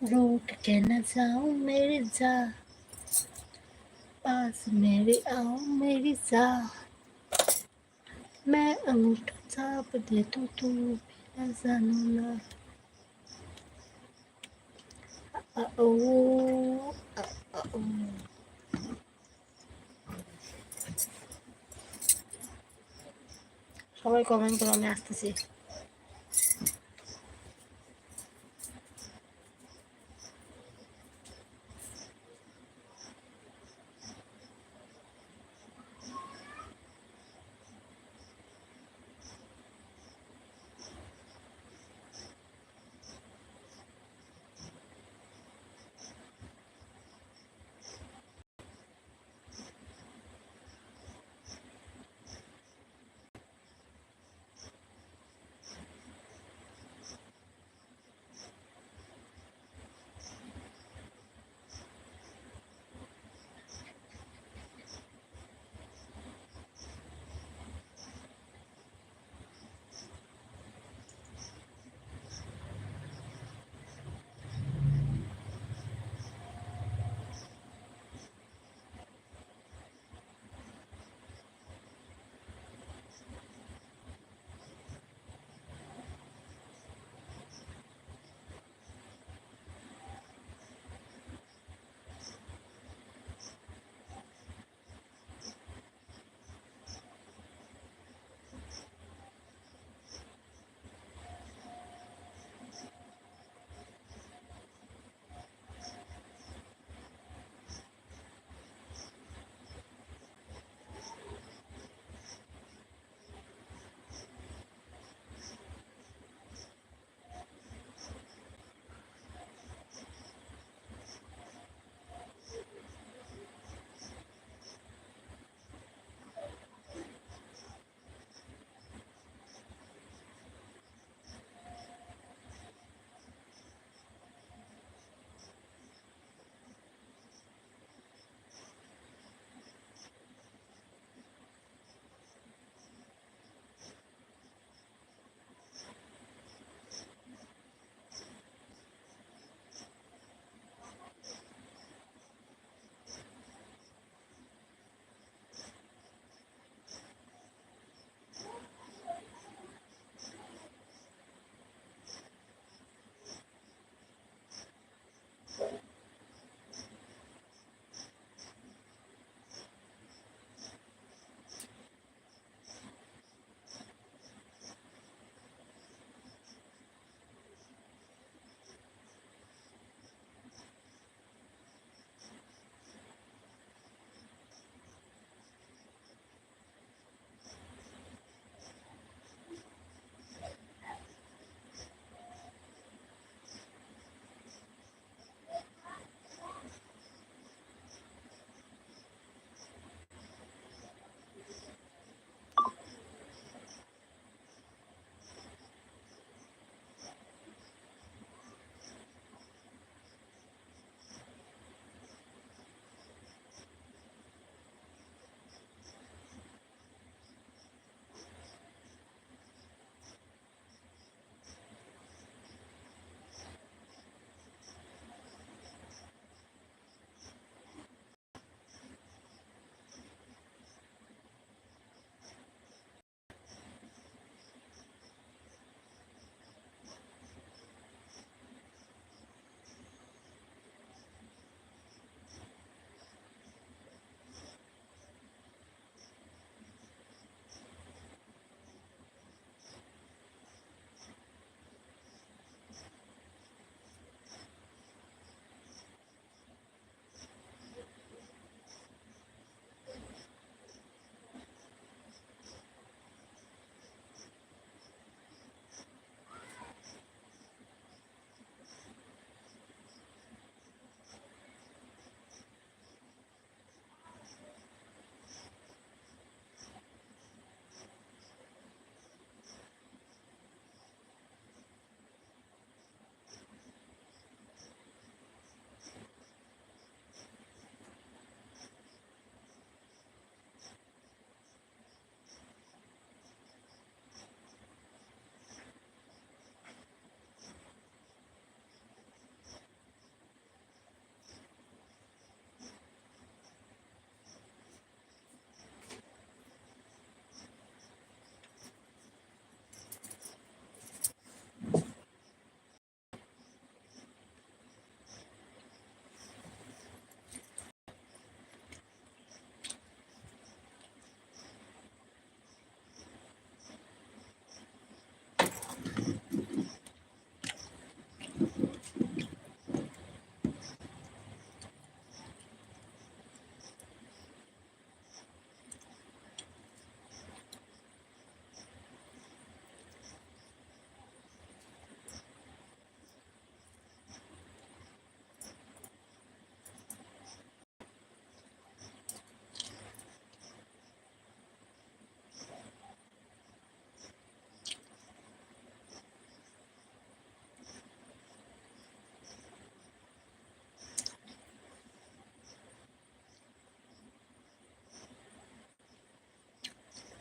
रूठ के न जाओ मेरी जा पास मेरे आओ मेरी जा मैं अंगूठा छाप दे तो तू भी न जानो ना आ, ओ, आ, आ, ओ। সবাই কমেন্ট করো আমি আসতেছি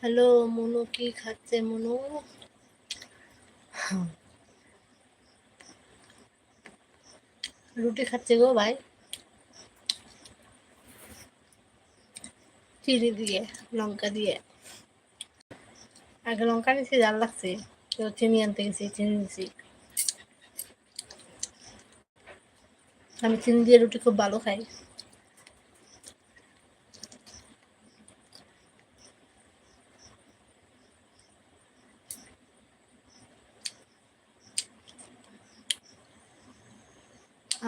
হ্যালো, মনু কি খাচ্ছে মনু? রুটি খাচ্ছে গো ভাই। চিনি দিয়ে, লঙ্কা দিয়ে। আগে লঙ্কা নিয়েছি জাল লাগছে। তো চিনি আনতে গেছি, চিনি নিয়েছি আমি চিনি দিয়ে রুটি খুব ভালো খাই।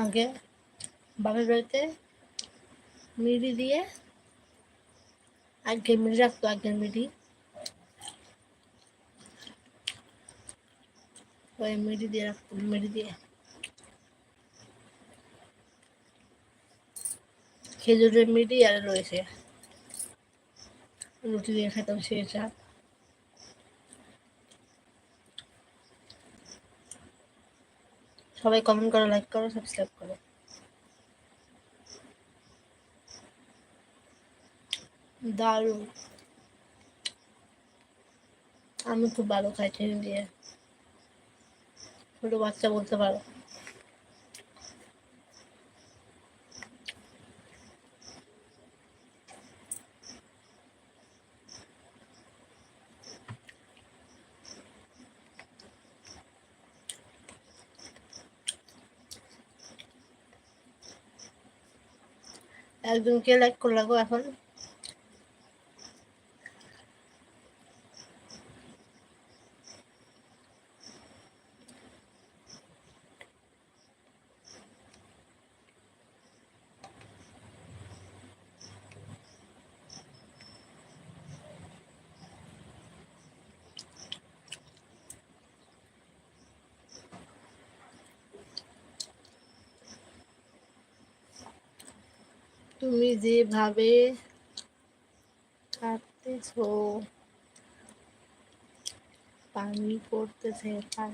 আগে বাপের বাড়িতে মিড়ি দিয়ে আগে মিড়ি রাখতো, আগের মিড়ি। ওই মিড়ি দিয়ে রাখতো, মিড়ি দিয়ে। খেজুরের মিড়ি আর রয়েছে। রুটি দিয়ে খেতাম সে সবাই কমেন্ট করো লাইক করো সাবস্ক্রাইব করো। দারুণ। আমি খুব ভালো খাই চিনি দিয়ে। ছোটো বাচ্চা বলতে পারো। একজনকে লাইক করলাগো এখন তুমি যেভাবে কাটতেছ পানি করতেছে পড়তেছে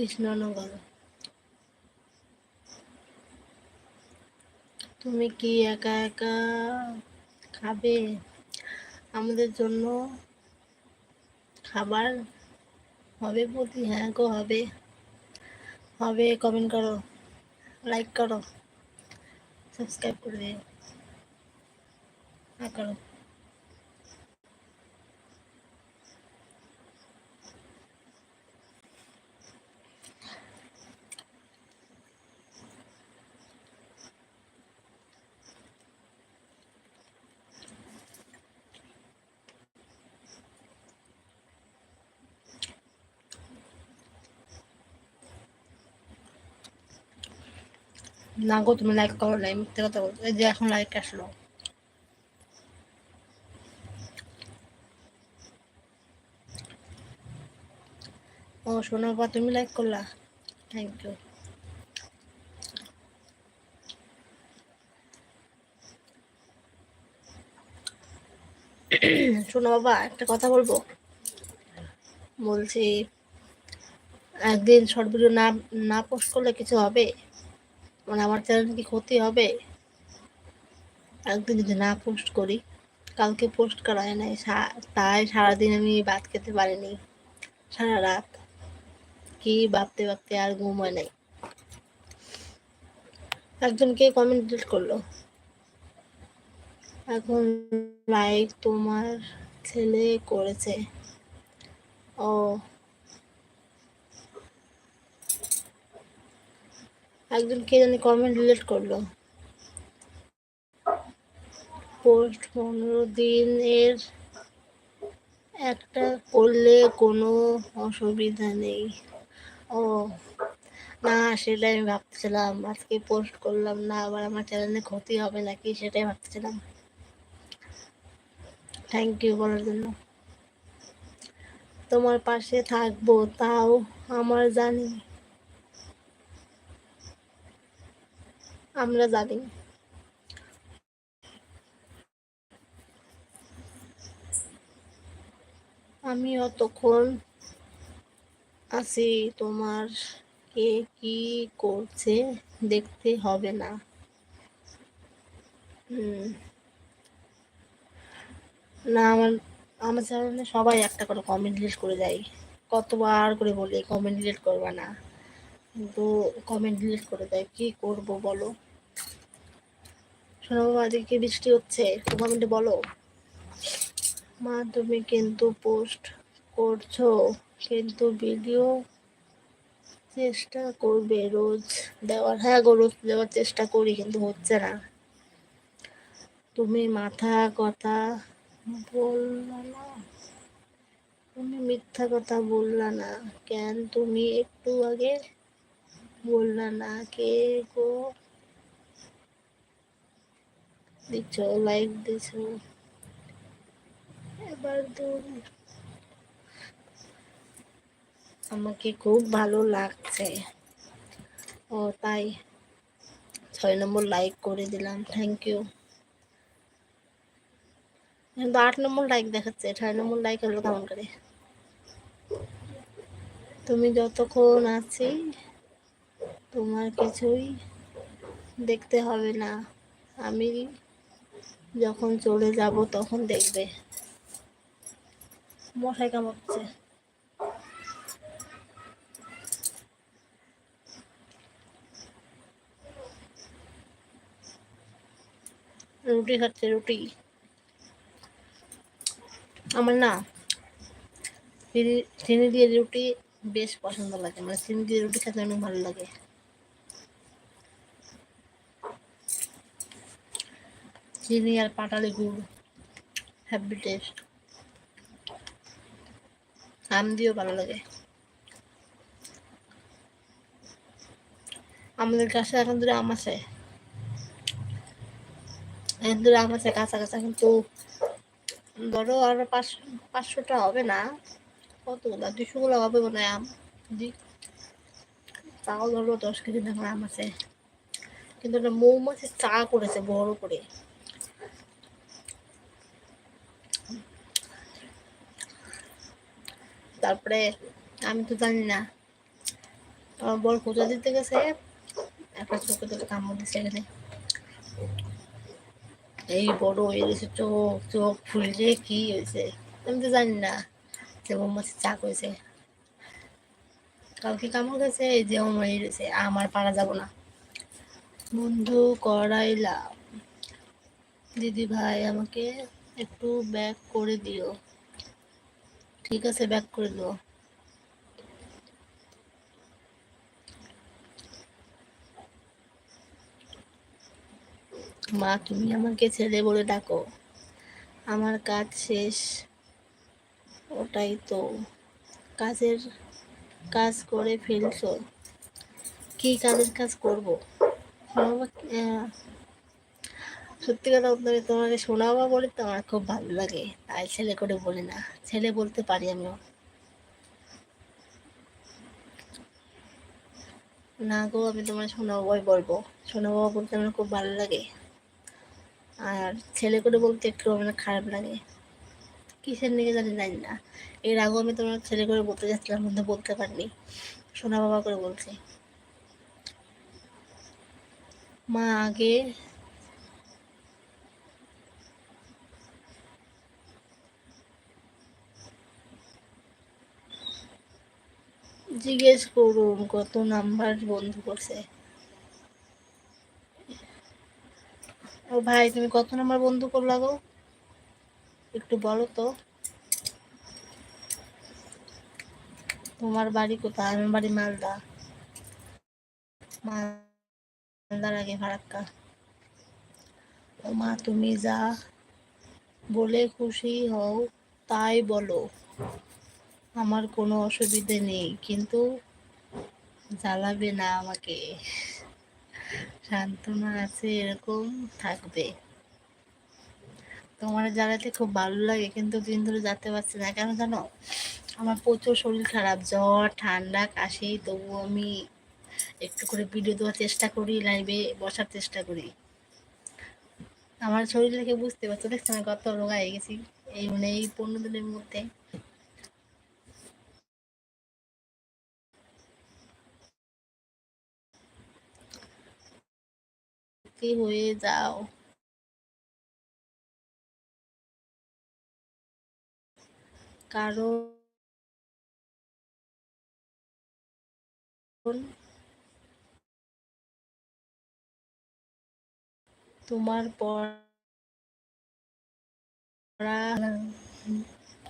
কৃষ্ণনগর তুমি কি একা একা খাবে? আমাদের জন্য খাবার হবে প্রতি হ্যাঁ গো, হবে। হবে কমেন্ট করো লাইক করো সাবস্ক্রাইব করে দিও হ্যাঁ করো। না গো তুমি লাইক করো নাই, মিথ্যে কথা এই যে এখন লাইক আসলো। ও, শোনো পর তুমি লাইক করলা। থ্যাংক ইউ শোনো বাবা, একটা কথা বলব? বলছি, একদিন শর্ট ভিডিও না না পোস্ট করলে কিছু হবে? মানে আমার চ্যানেল কি ক্ষতি হবে? একদিন যদি না পোস্ট করি, কালকে পোস্ট করা হয় নাই তাই সারাদিন আমি ভাত খেতে পারিনি। সারা রাত কি ভাবতে ভাবতে আর ঘুম হয় নাই একজনকে কমেন্ট ডিলিট করল? এখন লাইক তোমার ছেলে করেছে। ও একজন কে জানি কমেন্ট ডিলিট করল। পোস্ট পনেরো দিনের একটা করলে কোনো অসুবিধা নেই। ও, না, সেটাই আমি ভাবতেছিলাম। আজকে পোস্ট করলাম না, আবার আমার চ্যানেলে ক্ষতি হবে নাকি, সেটাই ভাবতেছিলাম। থ্যাংক ইউ বলার জন্য। তোমার পাশে থাকব, তাও আমার জানি। আমরা জানি। আমি অতক্ষণ আছি, তোমার কে কি করছে দেখতে হবে না। না, আমার আমার চ্যানেলে সবাই একটা করে কমেন্ট ডিলিট করে দেয়। কতবার করে বলি কমেন্ট ডিলিট করবে না। কিন্তু কমেন্ট ডিলিট করে দেয়, কি করব বলো? শোনো বাবা, আজকে বৃষ্টি হচ্ছে? একটু কমেন্টে বলো। মা তুমি কিন্তু পোস্ট করছ, কিন্তু ভিডিও চেষ্টা করবে রোজ দেওয়ার। হ্যাঁ গো, রোজ দেওয়ার চেষ্টা করি, কিন্তু হচ্ছে না। তুমি মাথা কথা বললা না। তুমি মিথ্যা কথা বললা না। কেন তুমি একটু আগে বললা না, কে গো? দিচ্ছ লাইক দিছ এবার দূর আমাকে খুব ভালো লাগছে। ও, তাই। ছয় নম্বর লাইক করে দিলাম থ্যাংক ইউ কিন্তু আট নম্বর লাইক দেখাচ্ছে, ছয় নম্বর লাইক হলো কেমন করে? তুমি যতক্ষণ আছি তোমার কিছুই দেখতে হবে না। আমি যখন চলে যাব তখন দেখবে। মশাই কামড়ছে রুটি খাচ্ছে, রুটি। আমার না চিনি দিয়ে রুটি বেশ পছন্দ লাগে। মানে চিনি দিয়ে রুটি খেতে অনেক ভালো লাগে। চিনি আর পাটালি গুড় হ্যাপি টেস্ট আম দিয়েও ভালো লাগে। আমাদের কাছে এখন ধরে আম আছে। এখন ধরে আম আছে কাঁচা কাঁচা কিন্তু ধরো আর পাঁচশো পাঁচশোটা হবে না। কতগুলো? দুশোগুলো হবে মনে হয় আম। তাও ধরো দশ কেজি দেখো আম আছে। কিন্তু মৌমাছির চা করেছে বড় করে। তারপরে আমি তো জানি না। আমার বড় পুজো দিতে গেছে? একটা চোখে তোকে কামড় দিচ্ছে এখানে। এই বড় হয়ে গেছে, চোখ চোখ ফুলছে, কি হয়েছে? আমি তো জানি না যে মৌমাছির চা করেছে কালকে কামড় গেছে এই যে আমার রয়েছে আমার পারা যাব না। বন্ধু করাইলাম। দিদি ভাই আমাকে একটু ব্যাক করে দিও। ঠিক আছে ব্যাক করে দেবো। মা, তুমি আমাকে ছেলে বলে ডাকো। আমার কাজ শেষ। ওটাই তো। কাজের কাজ করে ফেলছো। কি কাজের কাজ করব? সত্যি কথা বলতে তোমাকে শোনাবো বলে তো আমার খুব ভালো লাগে। তাই ছেলে করে বলি না। ছেলে বলতে পারি আমিও। না গো, আমি তোমার শোনাবো বলব। শোনাবো বলতে আমার খুব ভালো লাগে। আর ছেলে করে বলতে একটু আমার খারাপ লাগে। কিসের নিয়ে জানি জানি না। এর আগেও আমি তোমার ছেলে করে বলতে যাচ্ছিলাম, কিন্তু বলতে পারিনি। সোনা বাবা করে বলছি। মা আগে জিজ্ঞেস করুন কত নাম্বার বন্ধ করছে। ও ভাই, তুমি কত নাম্বার বন্ধু করলা গো? একটু বলো তো। তোমার বাড়ি কোথায়? আমার বাড়ি মালদা। মালদার আগে ফারাক্কা। ও মা, তুমি যা বলে খুশি হও, তাই বলো। আমার কোনো অসুবিধে নেই, কিন্তু জ্বালাবে না আমাকে। সান্ত্বনা আছে, এরকম থাকবে। তোমার জ্বালাতে খুব ভালো লাগে, কিন্তু দিন ধরে যেতে পারছি না। কেন জানো? আমার প্রচুর শরীর খারাপ, জ্বর, ঠান্ডা, কাশি তবু আমি একটু করে ভিডিও দেওয়ার চেষ্টা করি, লাইভে বসার চেষ্টা করি। আমার শরীর দেখে বুঝতে পারছ, দেখছি আমি কত রোগা হয়ে গেছি? এই মানে এই পনেরো দিনের মধ্যে হয়ে যাও? কারণ তোমার পড়া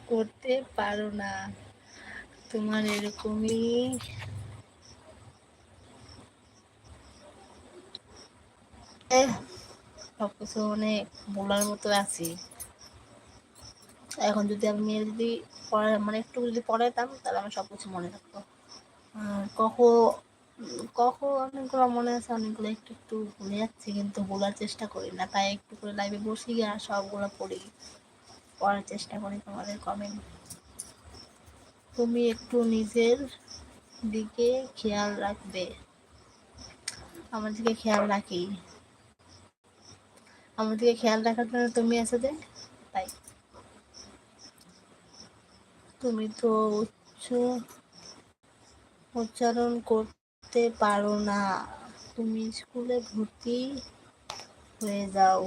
করতে পারো না। তোমার এরকমই সবকিছু মানে বলার মতো আছি। এখন যদি আমি মেয়ে যদি পড়া মানে একটু যদি পড়াইতাম, তাহলে আমার সব কিছু মনে থাকতো। কখন কখন অনেকগুলো মনে আছে, অনেকগুলো একটু একটু ভুলে যাচ্ছি, কিন্তু বলার চেষ্টা করি না। তাই একটু করে লাইভে বসি আর সবগুলো পড়ি। পড়ার চেষ্টা করি তোমাদের কমেন্ট তুমি একটু নিজের দিকে খেয়াল রাখবে। আমার দিকে খেয়াল রাখি। আমার দিকে খেয়াল রাখার জন্য তুমি আছো যে, তাই। তুমি তো উচ্চ উচ্চারণ করতে পারো না। তুমি স্কুলে ভর্তি হয়ে যাও।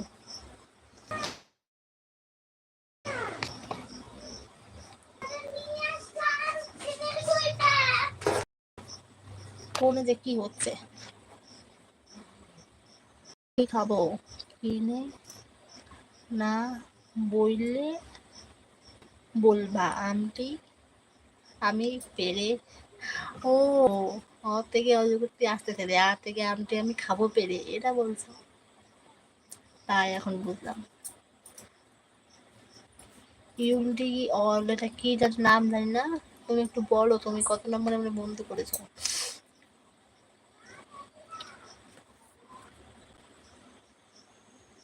কোনে যে কি হচ্ছে? কি খাব? কিনে না বললে বলবা, আন্টি? আমি পেরে ও অ থেকে অজগরটি আসতে রে আর থেকে আমটি আমি খাব পেরে এটা বলছো? তাই এখন বুঝলাম। ইউমটি এটা কি যার নাম জানি না? তুমি একটু বলো, তুমি কত নম্বরে আমরা বন্ধু করেছ?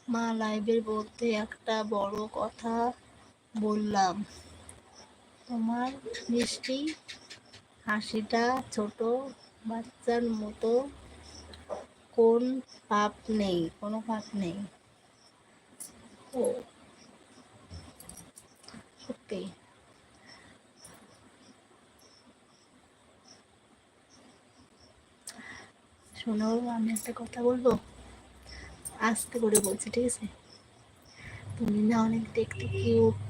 মা লাইভের বলতে একটা বড় কথা বললাম। তোমার মিষ্টি হাসিটা ছোট বাচ্চার মতো কোন পাপ নেই, কোনো পাপ নেই। ও, সত্যি। শোনো, আমি একটা কথা বলব? আস্তে করে বলছি, ঠিক আছে? তুমি না অনেক দেখতে কিউট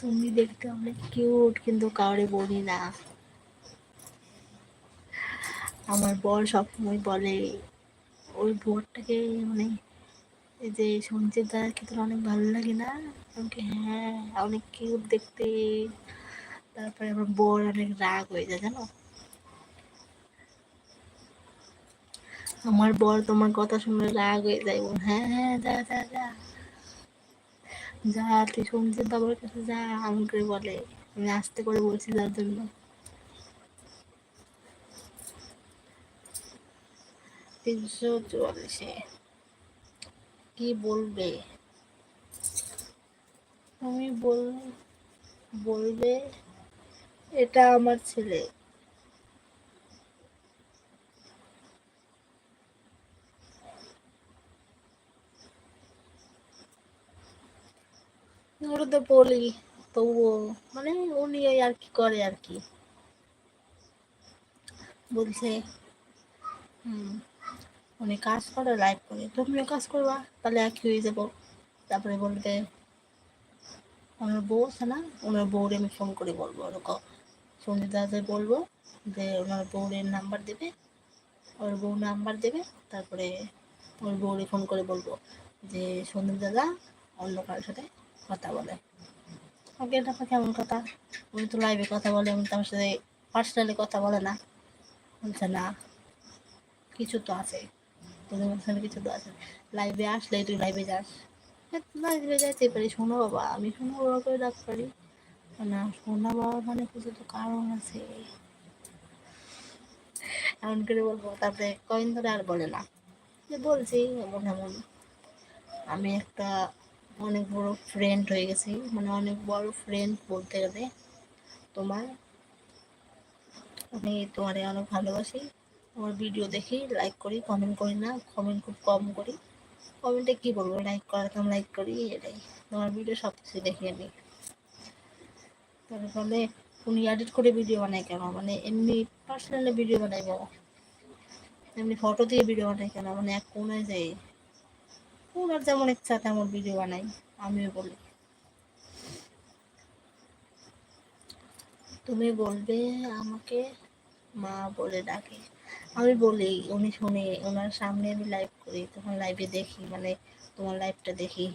তুমি দেখতে অনেক কিউট কিন্তু কাউরে বলি না। আমার বর সবসময় বলে, ওই বরটাকে মানে এই যে সঞ্চিত দাদাকে তোর অনেক ভালো লাগে না? আমাকে হ্যাঁ অনেক কিউট দেখতে। তারপরে আমার বর অনেক রাগ হয়ে যায়, জানো? আমার বর তোমার কথা শুনে রাগ হয়ে যায় হ্যাঁ হ্যাঁ যা যা যা। যা, তুই সঞ্জিত বাবার কাছে যা আমাকে বলে। আমি আস্তে করে বলছি যার জন্য। তিনশো চুয়াল্লিশে কি বলবে? তুমি বল, বলবে, এটা আমার ছেলে ওটা তো বলি তবুও মানে উনি আর কি করে আর কি। বলছে, হুম, উনি কাজ করে লাইভ করে। তুমিও কাজ করবা, তাহলে একই হয়ে যাব। তারপরে বলবে, ওনার বউ আছে না, ওনার বউরে আমি ফোন করে বলব ওরকম। সঞ্জিত দাদাকে বলব যে, ওনার বউরের নাম্বার দেবে, ওর বউ নাম্বার দেবে, তারপরে ওর বউরে ফোন করে বলব যে সন্দীপ দাদা অন্য কারোর সাথে কথা বলে। ওকে এটা কেমন কথা। উনি তো লাইভে কথা বলে, উনি তো আমার সাথে পার্সোনালি কথা বলে না। বলছে, না, কিছু তো আছে। তোদের মাঝখানে কিছু তো আছে। লাইভে আসলে তুই লাইভে যাস। লাইভে যাইতে পারি, শোনো বাবা, আমি শোনো বাবা করে ডাক পারি। না, শোনা বাবা মানে কিছু তো কারণ আছে। এমন করে বলব, তারপরে কয়েন ধরে আর বলে না। যে বলছি, এমন এমন। আমি একটা অনেক বড় ফ্রেন্ড হয়ে গেছি। মানে অনেক বড় ফ্রেন্ড বলতে গেলে তোমার, আমি তোমারে অনেক ভালোবাসি। আমার ভিডিও দেখি লাইক করি কমেন্ট করি না কমেন্ট খুব কম করি। কমেন্টে কি বলব? লাইক করাতাম লাইক করি, এটাই। তোমার ভিডিও সব কিছু দেখি আমি। তারপরে উনি এডিট করে ভিডিও বানায় কেন? মানে এমনি পার্সোনালি ভিডিও বানাইব এমনি ফটো দিয়ে ভিডিও বানাই কেন? মানে এক কোনায় যাই ওনার যেমন ইচ্ছা তেমন ভিডিও বানাই, আমিও বলি। তুমি বলবে আমাকে, মা বলে ডাকে। আমি বলি, উনি শুনে, ওনার সামনে আমি লাইভ করি, তখন লাইভে দেখি মানে তোমার লাইভটা দেখি।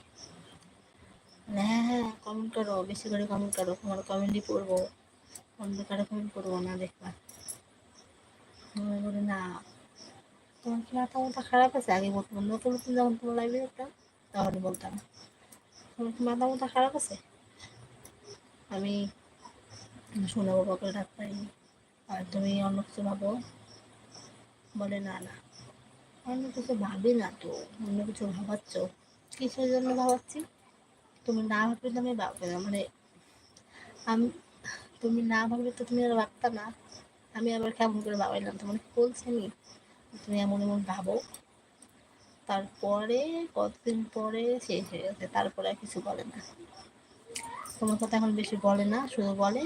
হ্যাঁ হ্যাঁ কমেন্ট করো, বেশি করে কমেন্ট করো, তোমার কমেন্টই পড়ব। অন্য কমেন্ট করব না, দেখবা মনে করি না তোমার কি মাথা মাথা খারাপ আছে? আগে বলতাম, নতুন নতুন যখন তোমার লাইভে দেখতাম তখন বলতাম। তোমার কি মাথা মাথা খারাপ আছে? আমি সোনা বাবাকে ডাক পাইনি। আর তুমি অন্য কিছু ভাবো? বলে, না না, অন্য কিছু ভাবি না তো, অন্য কিছু ভাবাচ্ছ। কিসের জন্য ভাবাচ্ছি? তুমি না ভাবলে তো আমি ভাববে না। মানে আমি, তুমি না ভাবলে তো তুমি আর ভাবতা না। আমি আবার কেমন করে ভাবাইলাম? কি বলছি আমি তুমি এমন এমন ভাবো। তারপরে কতদিন পরে শেষ হয়ে গেছে, তারপরে আর কিছু বলে না। তোমার কথা এখন বেশি বলে না, শুধু বলে